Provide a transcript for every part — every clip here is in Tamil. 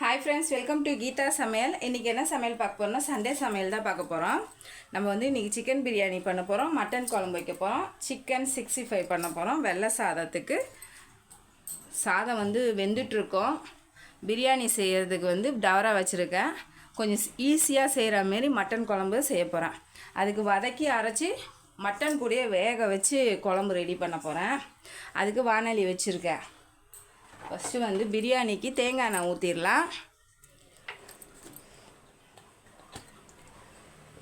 Hi friends welcome to Geetha சமையல் இன்றைக்கி என்ன சமையல் பார்க்க போகிறோம்னா சண்டே சமையல் தான் பார்க்க போகிறோம் நம்ம வந்து இன்றைக்கி சிக்கன் பிரியாணி பண்ண போகிறோம் மட்டன் குழம்பு வைக்க போகிறோம் சிக்கன் சிக்ஸ்டி ஃபைவ் பண்ண போகிறோம் வெள்ளை சாதத்துக்கு. சாதம் வந்து வெந்துட்டுருக்கோம். பிரியாணி செய்கிறதுக்கு வந்து டவரா வச்சுருக்கேன். கொஞ்சம் ஈஸியாக செய்கிற மாரி மட்டன் குழம்பு செய்ய போகிறேன் அதுக்கு வதக்கி அரைச்சி மட்டன் கூடயே வேக வச்சு குழம்பு ரெடி பண்ண போகிறேன் அதுக்கு வானொலி வச்சுருக்கேன். ஃபஸ்ட்டு வந்து பிரியாணிக்கு தேங்காய் எண்ணெய் ஊற்றிடலாம்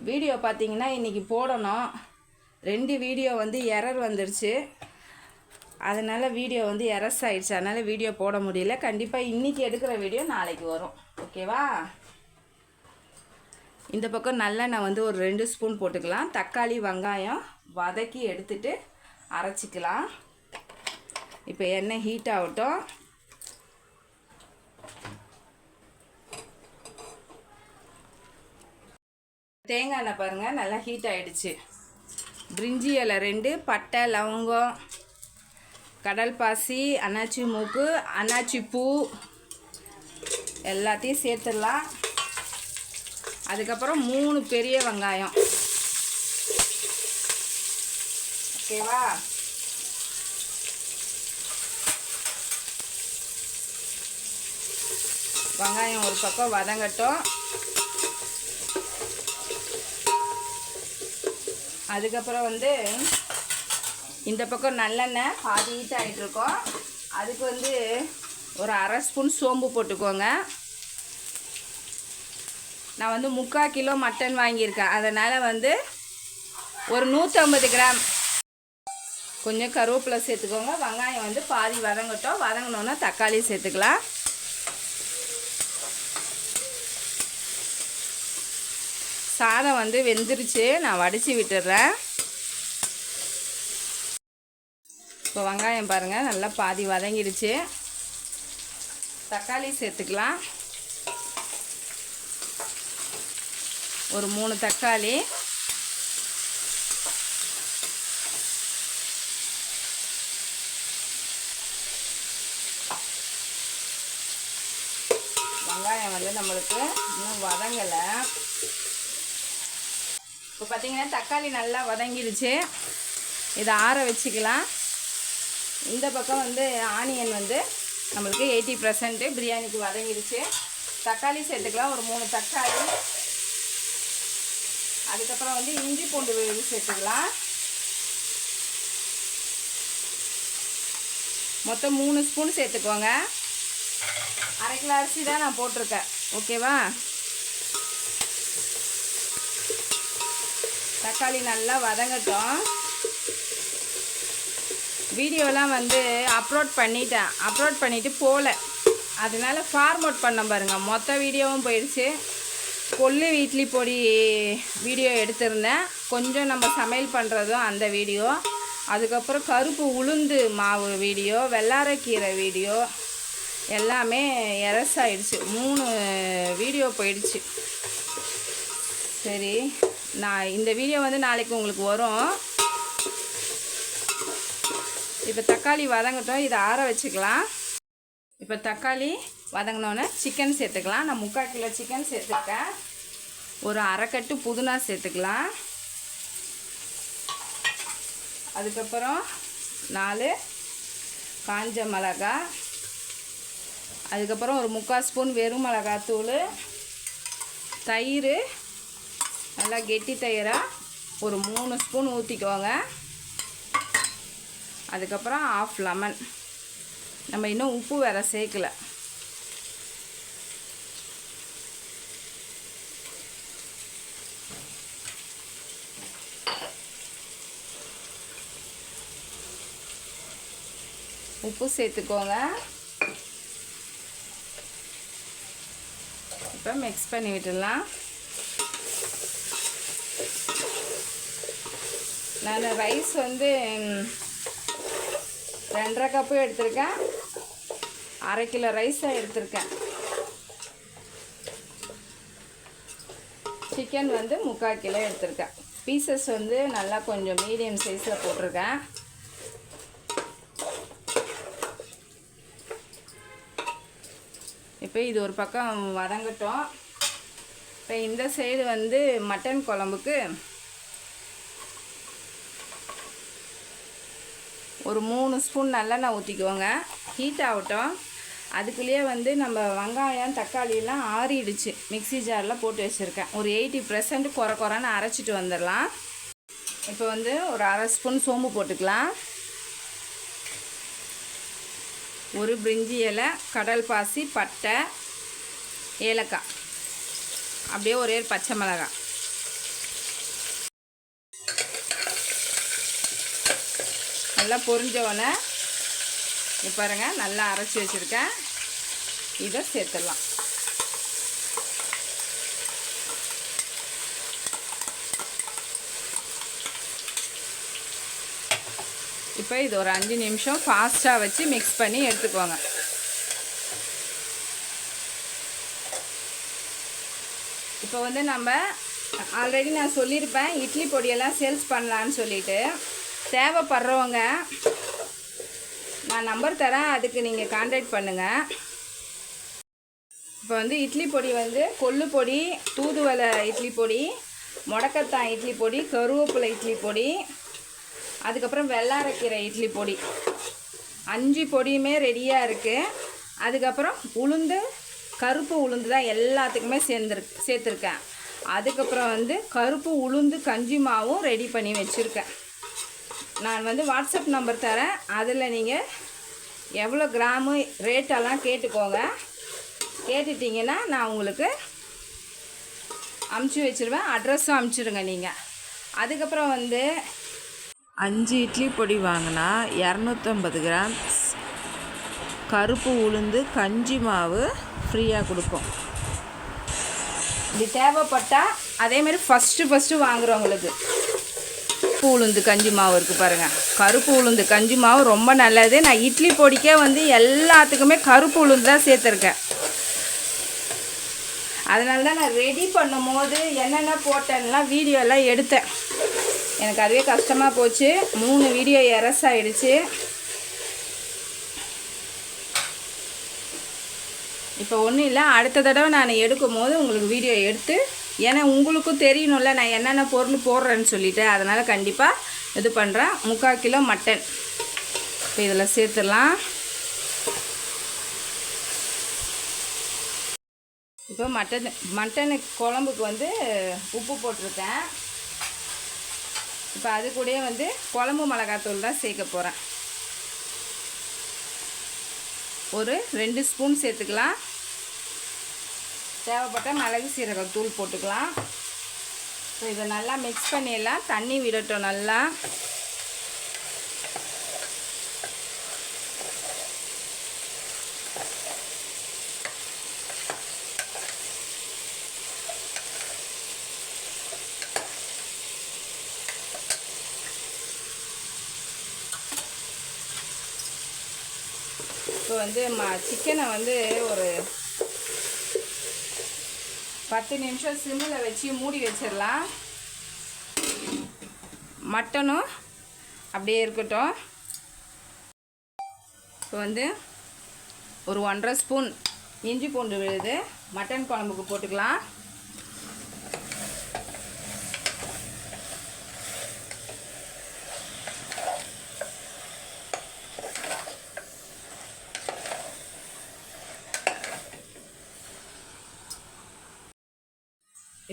வீடியோ பார்த்தீங்கன்னா இன்றைக்கி போடணும். ரெண்டு வீடியோ வந்து எரர் வந்துருச்சு. அதனால் வீடியோ வந்து எரஸ் ஆகிடுச்சு அதனால் வீடியோ போட முடியல. கண்டிப்பாக இன்றைக்கி எடுக்கிற வீடியோ நாளைக்கு வரும். ஓகேவா இந்த பக்கம் நல்லெண்ணெய் வந்து ஒரு ரெண்டு ஸ்பூன் போட்டுக்கலாம். தக்காளி வெங்காயம் வதக்கி எடுத்துட்டு அரைச்சிக்கலாம். இப்போ எண்ணெய் ஹீட் ஆகட்டும். தேங்காய் எண்ணெய் பாருங்கள் நல்லா ஹீட் ஆகிடுச்சு பிரிஞ்சி இலை ரெண்டு பட்டை லவங்கம் கடல் பாசி அன்னாச்சி மூக்கு அன்னாச்சி பூ எல்லாத்தையும் சேர்த்துடலாம். அதுக்கப்புறம் மூணு பெரிய வெங்காயம். ஓகேவா வெங்காயம் ஒரு பக்கம் வதங்கட்டும். அதுக்கப்புறம் வந்து இந்த பக்கம் நல்லெண்ணெய் பாதி ஹீட் ஆகிட்டுருக்கோம் அதுக்கு வந்து ஒரு அரை ஸ்பூன் சோம்பு போட்டுக்கோங்க. நான் வந்து முக்கால் கிலோ மட்டன் வாங்கியிருக்கேன். அதனால் வந்து ஒரு நூற்றம்பது கிராம். கொஞ்சம் கருவேப்பிலை சேர்த்துக்கோங்க. வெங்காயம் வந்து பாதி வதங்கட்டும். வதங்கினோன்னா தக்காளி சேர்த்துக்கலாம். சாதம் வந்து வெந்துருச்சு. நான் வடித்து விட்டுடுறேன் இப்போ வெங்காயம் பாருங்கள் நல்லா பாதி வதங்கிடுச்சு. தக்காளி சேர்த்துக்கலாம். ஒரு மூணு தக்காளி. வெங்காயம் வந்து நம்மளுக்கு இன்னும் வதங்கலை. இப்போ பார்த்தீங்கன்னா தக்காளி நல்லா வதங்கிடுச்சு இதை ஆற வச்சுக்கலாம். இந்த பக்கம் வந்து ஆனியன் வந்து நம்மளுக்கு எயிட்டி பர்சன்ட்டு பிரியாணிக்கு வதங்கிடுச்சு தக்காளி சேர்த்துக்கலாம். ஒரு மூணு தக்காளி. அதுக்கப்புறம் வந்து இஞ்சி பூண்டு விழுது சேர்த்துக்கலாம். மொத்தம் மூணு ஸ்பூன் சேர்த்துக்கோங்க. அரை கிலோ அரிசி தான் நான் போட்டிருக்கேன். ஓகேவா? தக்காளி நல்லா வதங்கட்டும். வீடியோலாம் வந்து அப்லோட் பண்ணிட்டேன். அப்லோட் பண்ணிவிட்டு போகல அதனால ஃபார்மோட் பண்ண பாருங்கள் மொத்த வீடியோவும் போயிடுச்சு. கொல்லு வீட்லி பொடி வீடியோ எடுத்திருந்தேன். கொஞ்சம் நம்ம சமையல் பண்ணுறதும் அந்த வீடியோ. அதுக்கப்புறம் கருப்பு உளுந்து மாவு வீடியோ வெள்ளாரக்கீரை வீடியோ எல்லாமே எரஸ் ஆயிடுச்சு மூணு வீடியோ போயிடுச்சு. சரி. நான் இந்த வீடியோ வந்து நாளைக்கு உங்களுக்கு வரும். இப்போ தக்காளி வதங்கட்டும். இதை ஆற வச்சுக்கலாம். இப்போ தக்காளி வதங்கினோன்னே சிக்கன் சேர்த்துக்கலாம். நான் முக்கால் கிலோ சிக்கன் சேர்த்துருக்கேன். ஒரு அரைக்கட்டு புதினா சேர்த்துக்கலாம். அதுக்கப்புறம் நாலு காஞ்ச மிளகா. அதுக்கப்புறம் ஒரு முக்கால் ஸ்பூன் வெறும் மிளகாத்தூள். தயிர் நல்லா கெட்டி தயிராக ஒரு மூணு ஸ்பூன் ஊற்றிக்கோங்க அதுக்கப்புறம் ஆஃப் லெமன் நம்ம இன்னும் உப்பு வேறு சேர்க்கல. உப்பு சேர்த்துக்கோங்க. இப்போ மிக்ஸ் பண்ணி விட்டுடலாம். நான் ரைஸ் வந்து ரெண்டரை கப்பு எடுத்திருக்கேன். அரை கிலோ ரைஸாக எடுத்திருக்கேன். சிக்கன் வந்து முக்கால் கிலோ எடுத்திருக்கேன். பீசஸ் வந்து நல்லா கொஞ்சம் மீடியம் சைஸில் போட்டிருக்கேன். இப்போ இது ஒரு பக்கம் வதங்கட்டும். இப்போ இந்த சைடு வந்து மட்டன் குழம்புக்கு ஒரு மூணு ஸ்பூன் நல்லெண்ணெய் ஊற்றிக்குவோங்க ஹீட் ஆகட்டும். அதுக்குள்ளேயே வந்து நம்ம வெங்காயம் தக்காளியெல்லாம் ஆறிடுச்சு. மிக்ஸி ஜாரில் போட்டு வச்சுருக்கேன். ஒரு எயிட்டி பர்சன்ட் குறை குறைன்னு அரைச்சிட்டு வந்துடலாம். இப்போ வந்து ஒரு அரை ஸ்பூன் சோம்பு போட்டுக்கலாம். ஒரு பிரிஞ்சி இலை கடல் பாசி பட்டை ஏலக்காய். அப்படியே ஒரே பச்சை மிளகாய். நல்லா பொரிஞ்ச உடனே இங்க பாருங்க நல்லா அரைச்சி வச்சுருக்கேன். இதை சேர்த்துடலாம். இப்போ இது ஒரு அஞ்சு நிமிஷம் ஃபாஸ்ட்டாக வச்சு மிக்ஸ் பண்ணி எடுத்துக்கோங்க. இப்போ வந்து நம்ம ஆல்ரெடி நான் சொல்லியிருப்பேன் இட்லி பொடியெல்லாம் சேல்ஸ் பண்ணலான்னு சொல்லிட்டு. தேவைப்படுறவங்க நான் நம்பர் தரேன் அதுக்கு நீங்கள் கான்டாக்ட் பண்ணுங்கள் இப்போ வந்து இட்லி பொடி வந்து கொள்ளு பொடி தூதுவளை இட்லி பொடி முடக்கத்தான் இட்லி பொடி கருவேப்பிலை இட்லி பொடி அதுக்கப்புறம் வெள்ளாரக்கீரை இட்லி பொடி. அஞ்சு பொடியுமே ரெடியாக இருக்குது அதுக்கப்புறம் உளுந்து கருப்பு உளுந்து தான் எல்லாத்துக்குமே சேர்ந்துரு சேர்த்துருக்கேன். அதுக்கப்புறம் வந்து கருப்பு உளுந்து கஞ்சி மாவும் ரெடி பண்ணி வச்சுருக்கேன். நான் வந்து வாட்ஸ்அப் நம்பர் தரேன். அதில் நீங்கள் எவ்வளோ கிராமு ரேட்டெல்லாம் கேட்டுக்கோங்க. கேட்டுட்டிங்கன்னா நான் உங்களுக்கு அமுச்சு வச்சுருவேன். அட்ரஸும் அமுச்சிடுங்க நீங்கள் அதுக்கப்புறம் வந்து அஞ்சு இட்லி பொடி வாங்கினா இரநூத்தம்பது கிராம் கருப்பு உளுந்து கஞ்சி மாவு ஃப்ரீயாக கொடுப்போம் இது தேவைப்பட்டால் அதேமாரி ஃபஸ்ட்டு ஃபஸ்ட்டு வாங்குறவங்களுக்கு. கருப்பு உளுந்து கஞ்சி மாவு இருக்குது பாருங்கள் கருப்பு உளுந்து கஞ்சி மாவு ரொம்ப நல்லது. நான் இட்லி பொடிக்கே வந்து எல்லாத்துக்குமே கருப்பு உளுந்து தான் சேர்த்துருக்கேன். அதனால தான் நான் ரெடி பண்ணும்போது என்னென்ன போட்டேன்லாம் வீடியோலாம் எடுத்தேன். எனக்கு அதுவே கஷ்டமாக போச்சு. மூணு வீடியோ எரஸ் ஆகிடுச்சு இப்போ ஒன்றும் இல்லை. அடுத்த தடவை நான் எடுக்கும் போது உங்களுக்கு வீடியோ எடுத்து ஏன்னா உங்களுக்கும் தெரியணும்ல நான் என்னென்ன பொருள் போடுறேன்னு சொல்லிவிட்டு அதனால் கண்டிப்பாக இது பண்ணுறேன் முக்கால் கிலோ மட்டன். இப்போ இதில் சேர்த்துடலாம். இப்போ மட்டன் மட்டனு குழம்புக்கு வந்து உப்பு போட்டிருக்கேன். இப்போ அது கூடயே வந்து குழம்பு மிளகாத்தூள் தான் சேர்க்க போகிறேன் ஒரு ரெண்டு ஸ்பூன் சேர்த்துக்கலாம். தேவைப்பட்ட மிளகு சீரகம் தூள் போட்டுக்கலாம். ஸோ இதை நல்லா மிக்ஸ் பண்ணிடலாம். தண்ணி விடட்டும் நல்லா. இப்போ வந்து ம சிக்கனை வந்து ஒரு பத்து நிமிஷம் சிம்மில் வச்சு மூடி வச்சிடலாம். மட்டனும் அப்படியே இருக்கட்டும். இப்போ வந்து ஒரு ஒன்றரை ஸ்பூன் இஞ்சி பூண்டு விழுது. மட்டன் குழம்புக்கு போட்டுக்கலாம்.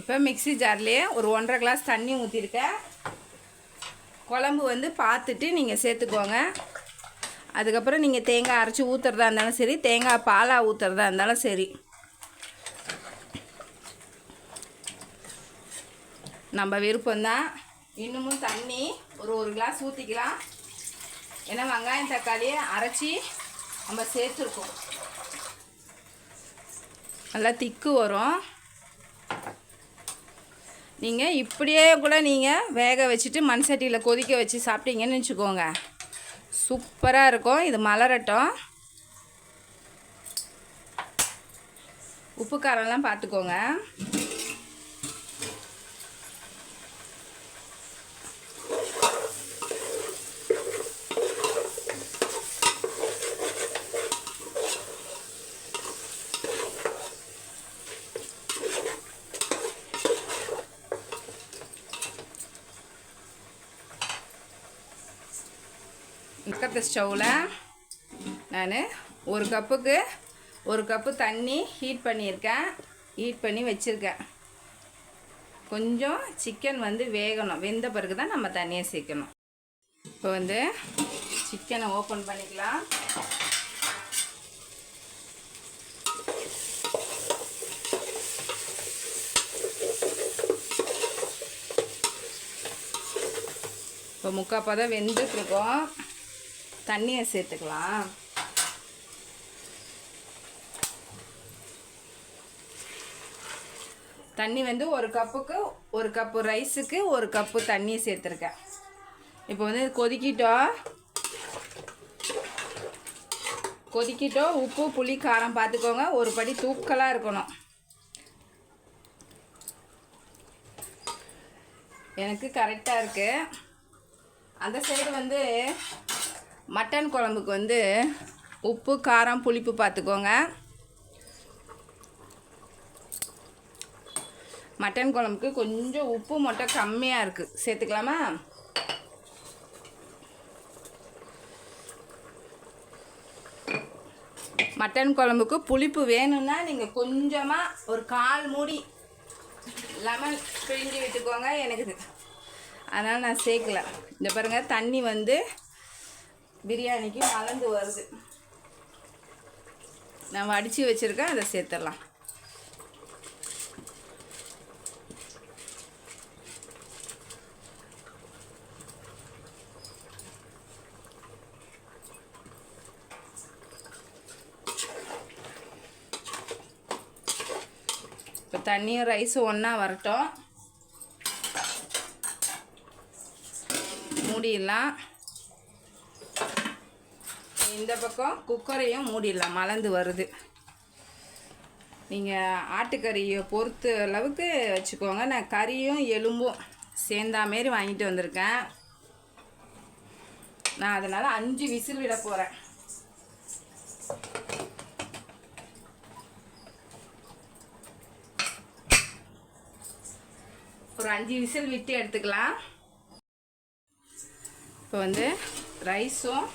இப்போ மிக்ஸி ஜார்லேயே ஒரு ஒன்றரை கிளாஸ் தண்ணி ஊற்றிருக்கேன் குழம்பு வந்து பார்த்துட்டு நீங்கள் சேர்த்துக்கோங்க. அதுக்கப்புறம் நீங்கள் தேங்காய் அரைச்சி ஊற்றுறதா இருந்தாலும் சரி தேங்காய் பாலாக ஊற்றுறதா இருந்தாலும் சரி. நம்ம விருப்பம்தான். இன்னமும் தண்ணி ஒரு ஒரு கிளாஸ் ஊற்றிக்கலாம் ஏன்னா வெங்காயம் தக்காளியை அரைச்சி நம்ம சேர்த்துருக்கோம். நல்லா திக்கு வரும். நீங்கள் இப்படியே கூட நீங்கள் வேக வச்சுட்டு மண் சட்டியில் கொதிக்க வச்சு சாப்பிட்டீங்கன்னு வச்சுக்கோங்க. சூப்பராக இருக்கும். இது மலரட்டும். உப்பு காரம்லாம் பார்த்துக்கோங்க. பக்கத்து ஸ்டவ்வில் நான் ஒரு கப்புக்கு ஒரு கப்பு தண்ணி ஹீட் பண்ணியிருக்கேன். ஹீட் பண்ணி வச்சுருக்கேன். கொஞ்சம் சிக்கன் வந்து வேகணும். வெந்த பிறகு தான் நம்ம தண்ணியை சேர்க்கணும். இப்போ வந்து சிக்கனை ஓப்பன் பண்ணிக்கலாம். இப்போ முக்கால் பதம் வெந்துட்டுருக்கோம். தண்ணியை சேர்த்துக்கலாம். தண்ணி வந்து ஒரு கப்புக்கு ஒரு கப்பு ரைஸுக்கு ஒரு கப்பு தண்ணியை சேர்த்துருக்கேன். இப்போ வந்து கொதிக்கிட்டோம் கொதிக்கிட்டோம் உப்பு புளி காரம் பார்த்துக்கோங்க. ஒரு படி தூக்கலாக இருக்கணும். எனக்கு கரெக்டாக இருக்குது அந்த சைடு வந்து மட்டன் குழம்புக்கு வந்து உப்பு காரம் புளிப்பு பார்த்துக்கோங்க. மட்டன் குழம்புக்கு கொஞ்சம் உப்பு மட்டும் கம்மியாக இருக்குது சேர்த்துக்கலாமா? மட்டன் குழம்புக்கு புளிப்பு வேணும்னா நீங்கள் கொஞ்சமாக ஒரு கால் மூடி லெமன் பிழிஞ்சு விட்டுக்கோங்க எனக்கு. அதனால் நான் சேர்க்கல. இந்த பாருங்கள் தண்ணி வந்து பிரியாணிக்கு மலர்ந்து வருது. நான் வடித்து வச்சுருக்கேன் அதை சேர்த்துடலாம். இப்போ தண்ணியும் ரைஸும் ஒன்றா வரட்டும். மூடிடலாம். இந்த பக்கம் குக்கரையும் மூடிடலாம். மலர்ந்து வருது. நீங்கள் ஆட்டுக்கறியை பொறுத்த அளவுக்கு வச்சுக்கோங்க. நான் கறியும் எலும்பும் சேர்ந்தா மாரி வாங்கிட்டு வந்திருக்கேன். நான் அதனால் அஞ்சு விசில் விட போகிறேன் ஒரு அஞ்சு விசில் விட்டு எடுத்துக்கலாம். இப்போ வந்து ரைஸும்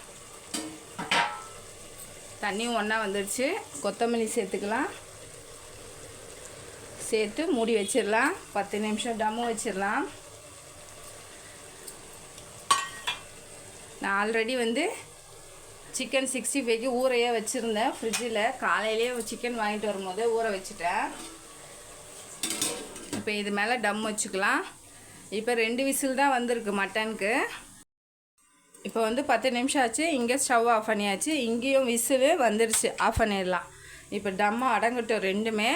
தண்ணியும் ஒன்றா வந்துடுச்சு கொத்தமல்லி சேர்த்துக்கலாம். சேர்த்து மூடி வச்சிடலாம். பத்து நிமிஷம் டம்மு வச்சிடலாம். நான் ஆல்ரெடி வந்து சிக்கன் சிக்ஸ்டி ஃபைவ்க்கு ஊறையே வச்சுருந்தேன். ஃப்ரிட்ஜில் காலையிலேயே சிக்கன் வாங்கிட்டு வரும்போதே ஊற வச்சுட்டேன். இப்போ இது மேலே டம் வச்சுக்கலாம். இப்போ ரெண்டு விசில் தான் வந்திருக்கு மட்டனுக்கு. இப்போ வந்து பத்து நிமிஷம் ஆச்சு இங்கே ஸ்டவ் ஆஃப் பண்ணியாச்சு இங்கேயும் விசில் வந்துடுச்சு ஆஃப் பண்ணிடலாம். இப்போ டம்மு அடங்கட்டும் ரெண்டுமே.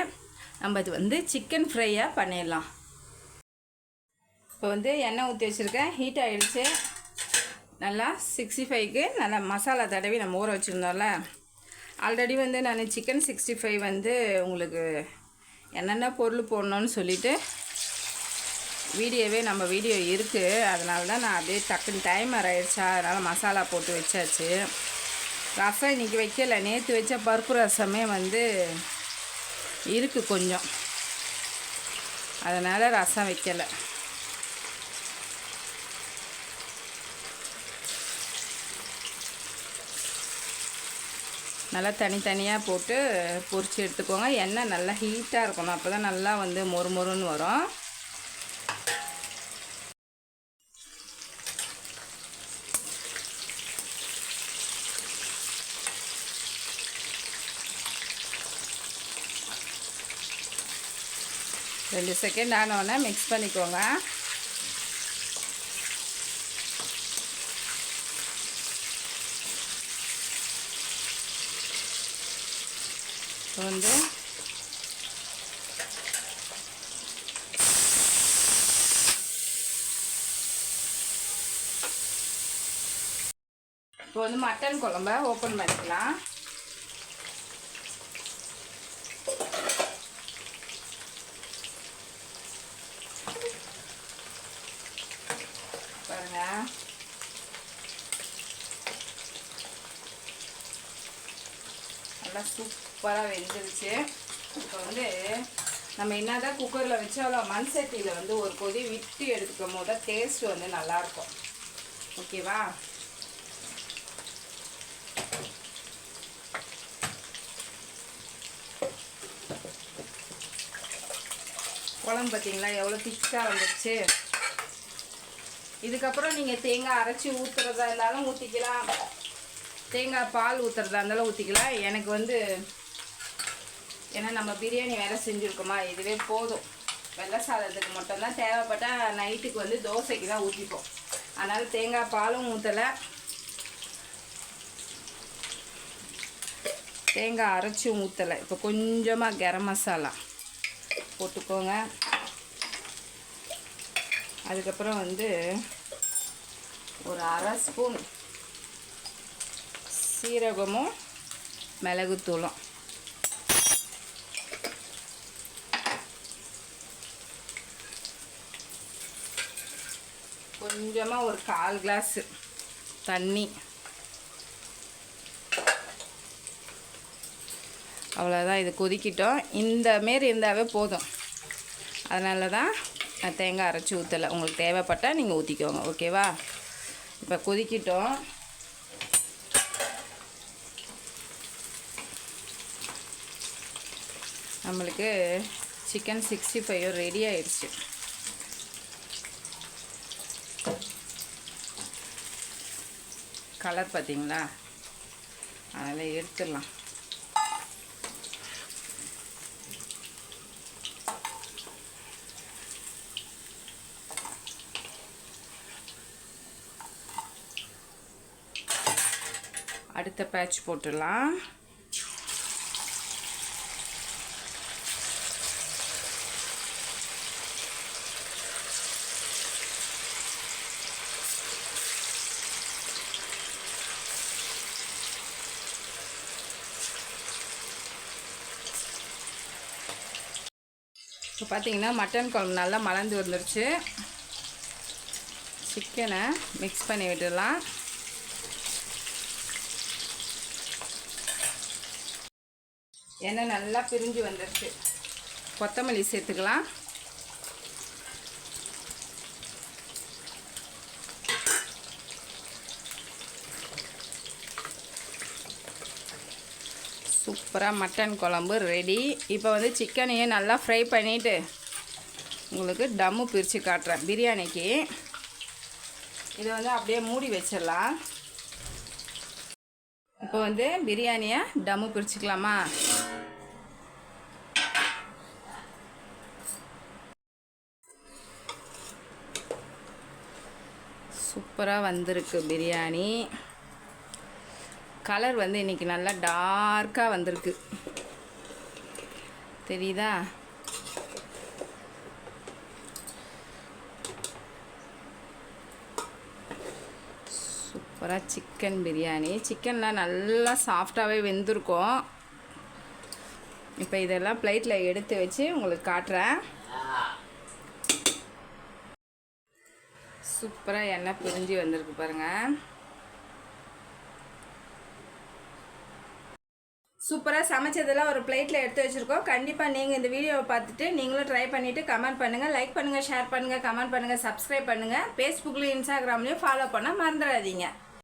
நம்ம இது வந்து சிக்கன் ஃப்ரையாக பண்ணிடலாம். இப்போ வந்து எண்ணெய் ஊற்றி வச்சுருக்கேன். ஹீட் ஆகிடுச்சு நல்லா சிக்ஸ்டி ஃபைவ்க்கு நல்லா மசாலா தடவி நம்ம ஊற வச்சுருந்தோம்ல. ஆல்ரெடி வந்து நான் சிக்கன் சிக்ஸ்டி ஃபைவ் வந்து உங்களுக்கு என்னென்ன பொருள் போடணும்னு சொல்லிவிட்டு வீடியோவே நம்ம வீடியோ இருக்குது அதனால தான் நான் அப்படியே டக்குன்னு டைமர் ஆயிடுச்சா. அதனால் மசாலா போட்டு வச்சாச்சு. ரசம் இன்றைக்கி வைக்கல. நேற்று வச்ச பருப்பு ரசமே வந்து இருக்குது கொஞ்சம். அதனால் ரசம் வைக்கலை. நல்லா தனித்தனியாக போட்டு பொரிச்சு எடுத்துக்கோங்க. எண்ணெய் நல்லா ஹீட்டாக இருக்கணும். அப்போ தான் நல்லா வந்து மொறு மொறுன்னு வரும். ரெண்டு செகண்ட் ஆனோடனே மிக்ஸ் பண்ணிக்கோங்க. வந்து இப்போ வந்து மட்டன் குழம்ப ஓப்பன் பண்ணிக்கலாம். சூப்பராக வெந்துருச்சு. இப்போ வந்து நம்ம என்ன தான் குக்கரில் வச்சாலும் மண் சட்டியில் வந்து ஒரு கொதி விட்டு எடுத்துக்கும் போது தான் டேஸ்ட் வந்து நல்லாயிருக்கும். ஓகேவா குழம்பு பார்த்தீங்களா? எவ்வளோ திக்காக வந்துடுச்சு இதுக்கப்புறம் நீங்கள் தேங்காய் அரைச்சி ஊற்றுறதா இருந்தாலும் ஊற்றிக்கலாம் தேங்காய் பால் ஊற்றுறதா இருந்தாலும் ஊற்றிக்கலாம் எனக்கு வந்து ஏன்னா நம்ம பிரியாணி வேலை செஞ்சுருக்கோமா இதுவே போதும். வெள்ளை சாதத்துக்கு மட்டும்தான் தேவைப்பட்டால் நைட்டுக்கு வந்து தோசைக்கு தான் ஊற்றிப்போம் அதனால் தேங்காய் பாலும் ஊற்றலை தேங்காய் அரைச்சும் ஊற்றலை இப்போ கொஞ்சமாக கரம் மசாலா போட்டுக்கோங்க. அதுக்கப்புறம் வந்து ஒரு அரை ஸ்பூன் சீரகமும் மிளகுத்தூளும் கொஞ்சமாக ஒரு கால் கிளாஸ் தண்ணி. அவ்வளோதான் இது கொதிக்கிட்டோம். இந்த மாரி இருந்தாவே போதும். அதனால தான் நான் தேங்காய் அரைச்சி ஊற்றலை உங்களுக்கு தேவைப்பட்டால் நீங்கள் ஊற்றிக்கோங்க ஓகேவா? இப்போ கொதிக்கிட்டோம். நம்மளுக்கு சிக்கன் சிக்ஸ்டி ஃபைவ் ரெடி ஆயிடுச்சு. கலர் பார்த்தீங்களா? அதனால் எடுத்துடலாம். அடுத்த பேட்ச் போட்டுடலாம். இப்போ பார்த்தீங்கன்னா மட்டன் குழம்பு நல்லா மலர்ந்து வந்துருச்சு. சிக்கனை மிக்ஸ் பண்ணி விட்டுடலாம். எண்ணெய் நல்லா பிரிஞ்சு வந்துருச்சு. கொத்தமல்லி சேர்த்துக்கலாம். சூப்பராக மட்டன் குழம்பு ரெடி இப்போ வந்து சிக்கனையும் நல்லா ஃப்ரை பண்ணிவிட்டு உங்களுக்கு டம்மு பிரித்து காட்டுறேன். பிரியாணிக்கு. இதை வந்து அப்படியே மூடி வச்சிடலாம். இப்போ வந்து பிரியாணியை டம்மு பிரிச்சுக்கலாமா? சூப்பராக வந்திருக்கு பிரியாணி. கலர் வந்து இன்றைக்கி நல்லா டார்க்காக வந்திருக்கு. தெரியுதா? சூப்பராக சிக்கன் பிரியாணி. சிக்கன்லாம் நல்லா சாஃப்டாகவே வெந்திருக்கும். இப்போ இதெல்லாம் பிளேட்டில் எடுத்து வச்சு உங்களுக்கு காட்டுறேன். சூப்பராக எண்ணெய் பிரிஞ்சு வந்திருக்கு பாருங்கள் சூப்பராக சமைச்சதெல்லாம் ஒரு பிளேட்டில் எடுத்து வச்சுருக்கோம். கண்டிப்பாக நீங்கள் இந்த வீடியோவை பார்த்துட்டு நீங்களும் ட்ரை பண்ணிவிட்டு கமெண்ட் பண்ணுங்கள் லைக் பண்ணுங்கள் ஷேர் பண்ணுங்கள் கமெண்ட் பண்ணுங்கள் சப்ஸ்கிரைப் பண்ணுங்கள் ஃபேஸ்புக்லேயும் இன்ஸ்டாகிராம்லேயும் ஃபாலோ பண்ணால் மறந்துடாதீங்க.